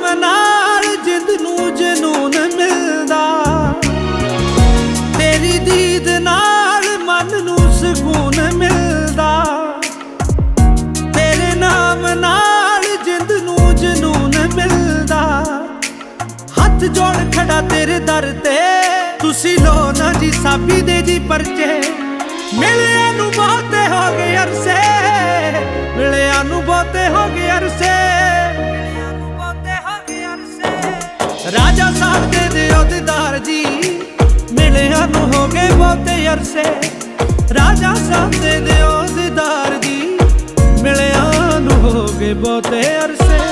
ਨਾਲ ਜਿੰਦ ਨੂੰ ਜਨੂਨ ਮਿਲਦਾ। ਸਕੂਨ ਮਿਲਦਾ। ਤੇਰੇ ਮਿਲਦਾ। ਹੱਥ ਜੋੜ ਖੜਾ ਤੇਰੇ ਦਰ ਤੇ। ਤੁਸੀਂ ਲੋ ਨਾ ਜੀ ਸਾਬੀ ਦੇ ਜੀ ਪਰਚੇ। ਮਿਲਿਆ ਨੂੰ ਬਹੁਤੇ ਹੋ ਗਏ ਅਰਸੇ। ਮਿਲਿਆ ਨੂੰ ਬਹੁਤੇ ਹੋ ਗਏ ਅਰਸੇ। ਅਰਸੇ ਸਾਹਿਬ ਦੇ ਦਿਓ ਦੀਦਾਰ ਜੀ। ਮਿਲਿਆ ਨੂੰ ਹੋ ਗਏ ਬਹੁਤੇ ਅਰਸੇ। ਰਾਜਾ ਸਾਹਿਬ ਦੇ ਦਿਓ ਦੀਦਾਰ ਜੀ। ਮਿਲਿਆ ਨੂੰ ਹੋ ਗਏ ਬਹੁਤੇ ਅਰਸੇ।